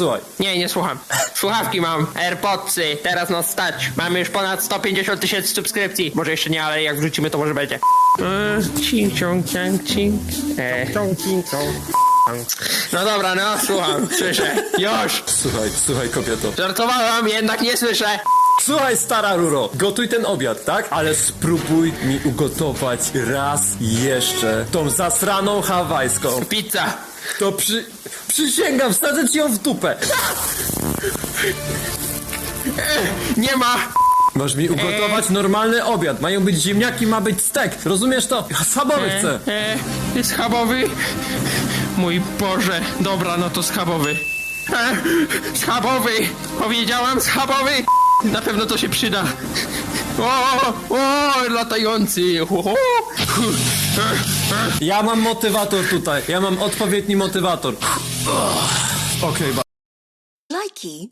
Słuchaj, Nie, nie słucham. Słuchawki mam, AirPodsy, teraz nas stać. Mamy już ponad 150 tysięcy subskrypcji. Może jeszcze nie, ale jak wrzucimy, to może będzie. Eee, Cing, cing. E, No dobra, no, słucham, słyszę. Już! słuchaj, słuchaj kobieto. Żartowałam, jednak nie słyszę. Słuchaj, stara Ruro, gotuj ten obiad, tak? Ale spróbuj mi ugotować raz jeszcze tą zasraną hawajską. Pizza. To przy... Przysięgam, wsadzę ci ją w dupę. Nie ma. Masz mi ugotować normalny obiad. Mają być ziemniaki, ma być stek. Rozumiesz to? Ja Schabowy chcę. E, e, schabowy? Mój Boże, dobra, no to schabowy. E, schabowy! Powiedziałam schabowy! Na pewno to się przyda. O, o, latający! Ja mam motywator tutaj. Ja mam odpowiedni motywator. Okej, ba- Likey